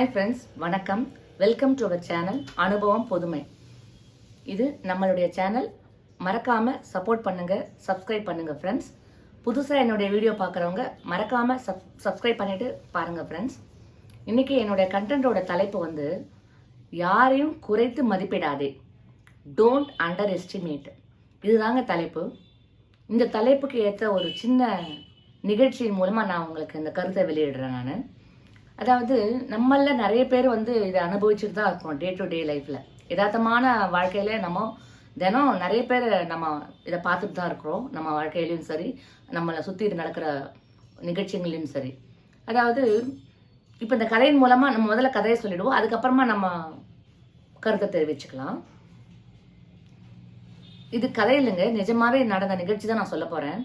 Hi friends வணக்கம். Welcome to our channel அனுபவம் பொதுமை இது நம்மளுடைய சேனல் மறக்காமல் சப்போர்ட் பண்ணுங்கள் சப்ஸ்கிரைப் பண்ணுங்கள் ஃப்ரெண்ட்ஸ் புதுசாக என்னுடைய வீடியோ பார்க்குறவங்க மறக்காமல் சப் சப்ஸ்கிரைப் பண்ணிவிட்டு பாருங்கள் ஃப்ரெண்ட்ஸ் இன்றைக்கி என்னுடைய கண்டென்ட்டோட தலைப்பு வந்து யாரையும் குறைத்து மதிப்பிடாதே. டோன்ட் அண்டர் எஸ்டிமேட் இதுதாங்க தலைப்பு. இந்த தலைப்புக்கு ஏற்ற ஒரு சின்ன நிகழ்ச்சியின் மூலமாக நான் உங்களுக்கு இந்த கருத்தை வெளியிடுறேன் நான். அதாவது நம்மள நிறைய பேர் வந்து இதை அனுபவிச்சுட்டு தான் இருக்கோம் டே டு டே லைஃப்பில் யதார்த்தமான வாழ்க்கையில நம்ம தினம் நிறைய பேர் நம்ம இதை பார்த்துட்டு தான் இருக்கிறோம். நம்ம வாழ்க்கையிலையும் சரி நம்மளை சுற்றி நடக்கிற நிகழ்ச்சிகளையும் சரி. அதாவது இப்போ இந்த கதையின் மூலமாக நம்ம முதல்ல கதையை சொல்லிடுவோம். அதுக்கப்புறமா நம்ம கருத்தை தெரிவிச்சுக்கலாம். இது கதை இல்லைங்க. நிஜமாவே நடந்த நிகழ்ச்சி தான் நான் சொல்ல போகிறேன்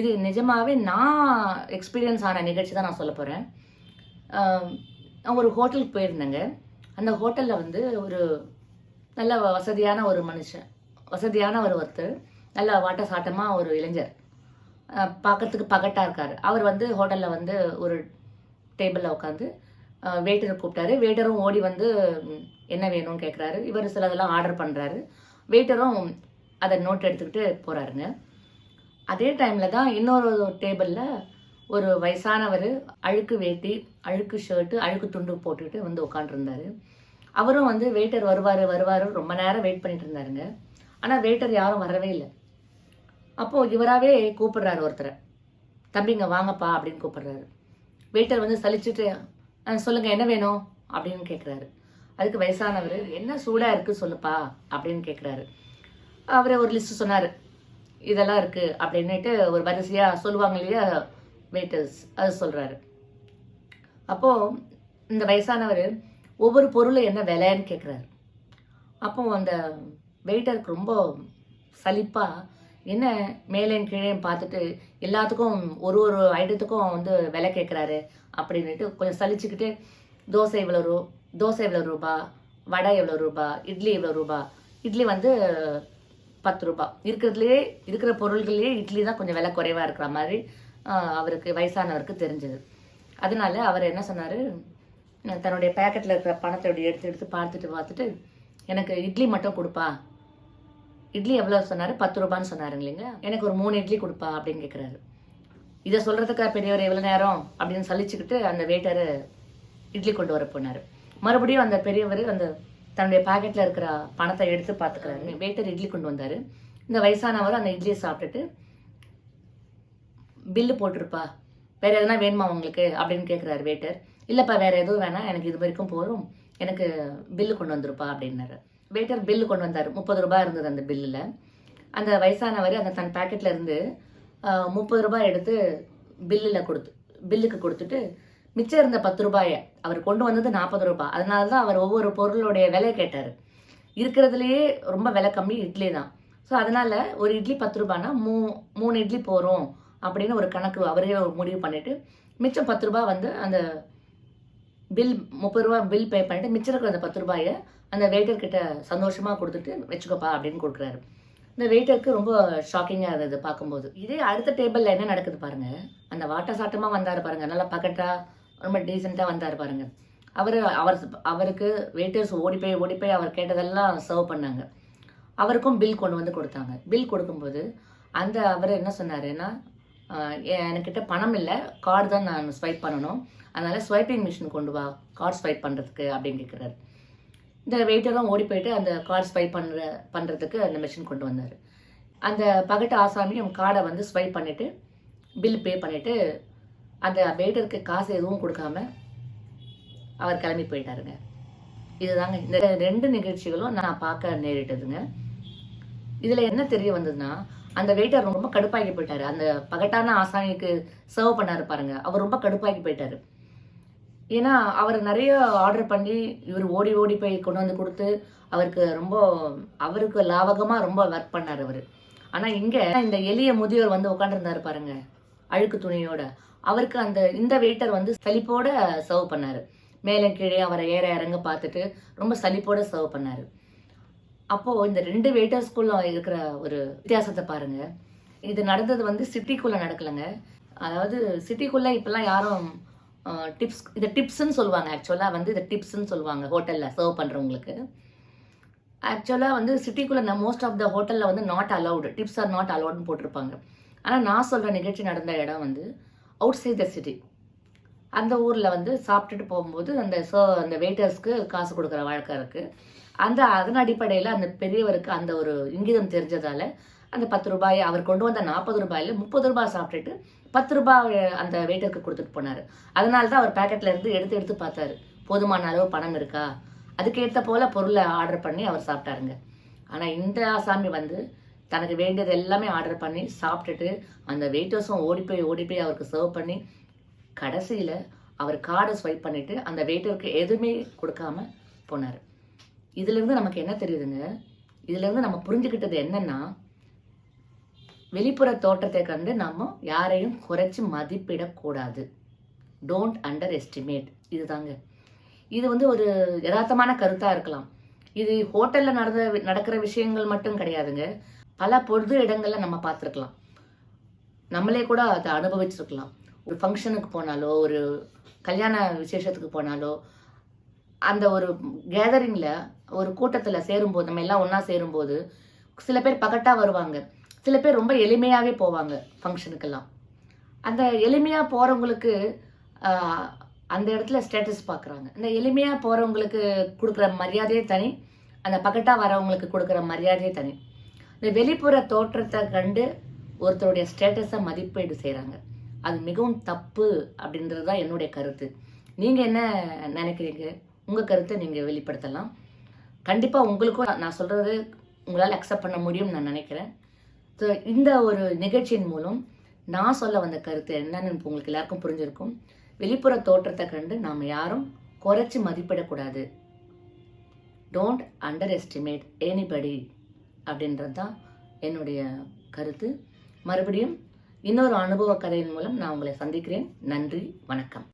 இது நிஜமாவே நான் எக்ஸ்பீரியன்ஸ் ஆன நிகழ்ச்சி தான் நான் சொல்ல போகிறேன் ஒரு ஹோட்டலுக்கு போயிருந்தேங்க. அந்த ஹோட்டலில் வந்து ஒரு நல்ல வசதியான ஒரு மனுஷன் வசதியான ஒரு ஒருத்தர் நல்ல வாட்ட சாட்டமாக ஒரு இளைஞர். பார்க்கறதுக்கு பகட்டாக இருக்கார். அவர் வந்து ஹோட்டலில் வந்து ஒரு டேபிளில் உட்காந்து வெயிட்டரை கூப்பிட்டாரு. வெயிட்டரும் ஓடி வந்து என்ன வேணும்னு கேட்குறாரு இவர் சிலதெல்லாம் ஆர்டர் பண்ணுறாரு வெயிட்டரும் அதை நோட் எடுத்துக்கிட்டு போகிறாருங்க அதே டைமில் தான் இன்னொரு டேபிளில் ஒரு வயசானவர் அழுக்கு வேட்டி அழுக்கு ஷர்ட்டு அழுக்கு துண்டு போட்டுக்கிட்டு வந்து உட்காந்துருந்தாரு அவரும் வந்து வெயிட்டர் வருவார் வருவார். ரொம்ப நேரம் வெயிட் பண்ணிட்டு இருந்தாருங்க. ஆனால் வெயிட்டர் யாரும் வரவே இல்லை. அப்போது இவராகவே கூப்பிடுறாரு ஒருத்தரை. தம்பிங்க வாங்கப்பா அப்படின்னு கூப்பிடுறாரு. வெயிட்டர் வந்து சலிச்சுட்டு "ஆ, என்ன வேணும்? அப்படின்னு கேட்குறாரு அதுக்கு வயசானவர் என்ன சூடாக இருக்குது சொல்லுப்பா அப்படின்னு கேட்குறாரு அவர் ஒரு லிஸ்ட்டு சொன்னார். இதெல்லாம் இருக்குது அப்படின்னுட்டு ஒரு வரிசையாக சொல்லுவாங்க இல்லையா வெயிட்டர்ஸ் அது சொல்கிறாரு அப்போது இந்த வயசானவர் ஒவ்வொரு பொருளும் என்ன விலைன்னு கேட்குறாரு அப்போ அந்த வெயிட்டருக்கு ரொம்ப சலிப்பாக என்ன மேலே கீழே பார்த்துட்டு எல்லாத்துக்கும் ஒரு ஒரு ஐட்டத்துக்கும் வந்து விலை கேட்குறாரு அப்படின்னுட்டு கொஞ்சம் சலிச்சுக்கிட்டு தோசை இவ்வளோ ரூ தோசை இவ்வளோ ரூபா வடை எவ்வளோ ரூபா இட்லி இவ்வளோ ரூபா இட்லி வந்து பத்து ரூபா. இருக்கிறதுலையே இருக்கிற பொருள்கள்லேயே இட்லி தான் கொஞ்சம் விலை குறைவாக இருக்கிற மாதிரி அவருக்கு வயசானவருக்கு தெரிஞ்சது. அதனால அவர் என்ன சொன்னார்? தன்னுடைய பேக்கெட்டில் இருக்கிற பணத்தை அப்படி எடுத்து எடுத்து பார்த்துட்டு பார்த்துட்டு எனக்கு இட்லி மட்டும் கொடுப்பா. இட்லி எவ்வளோ சொன்னார்? பத்து ரூபான்னு சொன்னாருங்க இல்லைங்களா? எனக்கு ஒரு மூணு இட்லி கொடுப்பா அப்படின்னு கேட்குறாரு இதை சொல்கிறதுக்காக பெரியவர் எவ்வளோ நேரம் அப்படின்னு சலிச்சுக்கிட்டு அந்த வெயிட்டரு இட்லி கொண்டு வர போனார். மறுபடியும் அந்த பெரியவர் அந்த தன்னுடைய பாக்கெட்டில் இருக்கிற பணத்தை எடுத்து பார்த்துக்கிறாரு. வெயிட்டர் இட்லி கொண்டு வந்தார். இந்த வயசானவர் அந்த இட்லியை சாப்பிட்டுட்டு பில்லு போட்டிருப்பா. வேறு எதுனா வேணுமா உங்களுக்கு? அப்படின்னு கேட்குறாரு வெயிட்டர் இல்லைப்பா வேறு எதுவும் வேணாம். எனக்கு இது வரைக்கும் போதும். எனக்கு பில்லு கொண்டு வந்துருப்பா அப்படின்னாரு. வெயிட்டர் பில்லு கொண்டு வந்தார். முப்பது ரூபாய் இருந்தது அந்த பில்லில் அந்த வயசானவர் அந்த தன் பேக்கெட்டில் இருந்து முப்பது ரூபாய் எடுத்து பில்லில் கொடுத்து பில்லுக்கு கொடுத்துட்டு மிச்சம் இருந்த பத்து ரூபாயை அவர் கொண்டு வந்தது நாற்பது ரூபாய். அதனால தான் அவர் ஒவ்வொரு பொருளுடைய விலை கேட்டார். இருக்கிறதுலையே ரொம்ப விலை கம்மி இட்லி தான். ஸோ அதனால் ஒரு இட்லி பத்து ரூபாய்னா மூ மூணு இட்லி போகிறோம் அப்படின்னு ஒரு கணக்கு அவரே ஒரு முடிவு பண்ணிவிட்டு மிச்சம் பத்து ரூபாய் வந்து அந்த பில் முப்பது ரூபா பில் பே பண்ணிவிட்டு மிச்சம் இருக்கிற அந்த பத்து ரூபாயை அந்த வெயிட்டர் கிட்ட சந்தோஷமாக கொடுத்துட்டு வச்சுக்கோப்பா அப்படின்னு கொடுக்குறாரு. இந்த வெயிட்டருக்கு ரொம்ப ஷாக்கிங்காக இருந்தது பார்க்கும்போது. இதே அடுத்த டேபிளில் என்ன நடக்குது பாருங்கள் அந்த வாட்ட சாட்டமாக வந்தார் பாருங்கள் நல்லா பக்கெட்டா ரொம்ப டீசெண்டாக வந்தார் பாருங்கள் அவர் அவர் அவருக்கு வெயிட்டர்ஸ் ஓடி போய் ஓடி போய் அவர் கேட்டதெல்லாம் சர்வ் பண்ணாங்க. அவருக்கும் பில் கொண்டு வந்து கொடுத்தாங்க. பில் கொடுக்கும்போது அந்த அவர் என்ன சொன்னாருன்னா என்கிட்ட பணம் இல்லை. கார்டு தான் நான் ஸ்வைப் பண்ணணும். அதனால் ஸ்வைப்பிங் மிஷின் கொண்டு வா. கார்டு ஸ்வைப் பண்ணுறதுக்கு அப்படின்னு கேட்குறாரு இந்த வெயிட்டெல்லாம் ஓடி போயிட்டு அந்த கார்டு ஸ்வைப் பண்ணுற பண்ணுறதுக்கு அந்த மிஷின் கொண்டு வந்தார். அந்த பகட்டு ஆசாமியும் கார்டை வந்து ஸ்வைப் பண்ணிவிட்டு பில் பே பண்ணிவிட்டு அந்த வெயிட்டருக்கு காசு எதுவும் கொடுக்காம அவர் கிளம்பி போயிட்டாருங்க. இதுதாங்க இந்த ரெண்டு நிகழ்ச்சிகளும் நான் பார்க்க நேரிட்டதுங்க. இதில் என்ன தெரிய வந்ததுன்னா அந்த வெயிட்டர் ரொம்ப கடுப்பாக்கி போயிட்டாரு. அந்த பகட்டான ஆசாமிக்கு சர்வ் பண்ணாரு பாருங்க. அவர் ரொம்ப கடுப்பாக்கி போயிட்டாரு. ஏன்னா அவர் நிறைய ஆர்டர் பண்ணி இவர் ஓடி ஓடி போய் கொண்டு வந்து கொடுத்து அவருக்கு ரொம்ப அவருக்கு லாபகமாக ரொம்ப ஒர்க் பண்ணார் அவர். ஆனால் இங்கே இந்த எளிய முதியோர் வந்து உட்காந்துருந்தாரு பாருங்க அழுக்கு துணியோட. அவருக்கு அந்த இந்த வெயிட்டர் வந்து சலிப்போட சர்வ் பண்ணார். மேலே கீழே அவரை ஏற இறங்க பார்த்துட்டு ரொம்ப சலிப்போட சர்வ் பண்ணார். அப்போ இந்த ரெண்டு வெயிட்டர்ஸ்குள்ள இருக்கிற ஒரு வித்தியாசத்தை பாருங்க. இது நடந்தது வந்து சிட்டிக்குள்ள நடக்கலைங்க. அதாவது சிட்டிக்குள்ள இப்பெல்லாம் யாரும் டிப்ஸ் இதை டிப்ஸ்ன்னு சொல்லுவாங்க ஆக்சுவலாக வந்து இதை டிப்ஸ்ன்னு சொல்லுவாங்க ஹோட்டலில் சர்வ் பண்ணுறவங்களுக்கு ஆக்சுவலாக வந்து சிட்டிக்குள்ளே மோஸ்ட் ஆஃப் த ஹோட்டலில் வந்து not allowed tips are not அலவுட்னு போட்டிருப்பாங்க. ஆனால் நான் சொல்கிற நிகழ்ச்சி நடந்த இடம் வந்து அவுட் சைட் த சிட்டி அந்த ஊரில் வந்து சாப்பிட்டுட்டு போகும்போது அந்த சோ அந்த வெயிட்டர்ஸ்க்கு காசு கொடுக்குற வழக்கம் இருக்குது அந்த அதன் அடிப்படையில் அந்த பெரியவருக்கு அந்த ஒரு இங்கிதம் தெரிஞ்சதால அந்த பத்து ரூபாய் அவர் கொண்டு வந்த நாற்பது ரூபாயில் முப்பது ரூபாய் சாப்பிட்டுட்டு பத்து ரூபாய் அந்த வெயிட்டருக்கு கொடுத்துட்டு போனார். அதனால தான் அவர் பேக்கெட்ல இருந்து எடுத்து எடுத்து பார்த்தாரு. போதுமான அளவு பணம் இருக்கா? அதுக்கேற்ற போல பொருளை ஆர்டர் பண்ணி அவர் சாப்பிட்டாருங்க. ஆனால் இந்த ஆசாமி வந்து தனக்கு வேண்டியது எல்லாமே ஆர்டர் பண்ணி சாப்பிட்டுட்டு அந்த வெயிட்டர்ஸும் ஓடி போய் ஓடி போய் அவருக்கு சர்வ் பண்ணி கடைசியில் அவர் கார்டை ஸ்வைப் பண்ணிவிட்டு அந்த வெயிட்டருக்கு எதுவுமே கொடுக்காம போனார். இதுலேருந்து நமக்கு என்ன தெரியுதுங்க? இதுலேருந்து நம்ம புரிஞ்சுக்கிட்டது என்னன்னா வெளிப்புற தோற்றத்தை கண்டு நம்ம யாரையும் குறைச்சி மதிப்பிடக்கூடாது. டோன்ட் அண்டர் எஸ்டிமேட் இதுதாங்க. இது வந்து ஒரு யதார்த்தமான கருத்தாக இருக்கலாம். இது ஹோட்டலில் நடந்த நடக்கிற விஷயங்கள் மட்டும் கிடையாதுங்க. பல பொது இடங்களில் நம்ம பார்த்துருக்கலாம். நம்மளே கூட அதை அனுபவிச்சிருக்கலாம். ஒரு ஃபங்க்ஷனுக்கு போனாலோ ஒரு கல்யாண விசேஷத்துக்கு போனாலோ அந்த ஒரு கேதரிங்கில் ஒரு கூட்டத்தில் சேரும்போது நம்ம எல்லாம் ஒன்றா சேரும்போது சில பேர் பகட்டாக வருவாங்க. சில பேர் ரொம்ப எளிமையாகவே போவாங்க ஃபங்க்ஷனுக்கெல்லாம் அந்த எளிமையாக போகிறவங்களுக்கு அந்த இடத்துல ஸ்டேட்டஸ் பார்க்குறாங்க இந்த எளிமையாக போகிறவங்களுக்கு கொடுக்குற மரியாதையே தனி அந்த பகட்டாக வரவங்களுக்கு கொடுக்குற மரியாதையே தனி. இந்த வெளிப்புற தோற்றத்தை கண்டு ஒருத்தருடைய ஸ்டேட்டஸை மதிப்பீடு செய்கிறாங்க அது மிகவும் தப்பு அப்படின்றது தான் என்னுடைய கருத்து. நீங்கள் என்ன நினைக்கிறீங்க? உங்கள் கருத்தை நீங்கள் வெளிப்படுத்தலாம். கண்டிப்பாக உங்களுக்கும் நான் சொல்கிறது உங்களால் அக்செப்ட் பண்ண முடியும்னு நான் நினைக்கிறேன். ஸோ இந்த ஒரு நிகழ்ச்சியின் மூலம் நான் சொல்ல வந்த கருத்து என்னன்னு உங்களுக்கு எல்லாருக்கும் புரிஞ்சிருக்கும். வெளிப்புற தோற்றத்தை கண்டு நாம் யாரும் குறைச்சி மதிப்பிடக்கூடாது. டோன்ட் அண்டர் எஸ்டிமேட் எனிபடி அப்படின்றது தான் என்னுடைய கருத்து. மறுபடியும் இன்னொரு அனுபவ கதையின் மூலம் நான் உங்களை சந்திக்கிறேன். நன்றி வணக்கம்.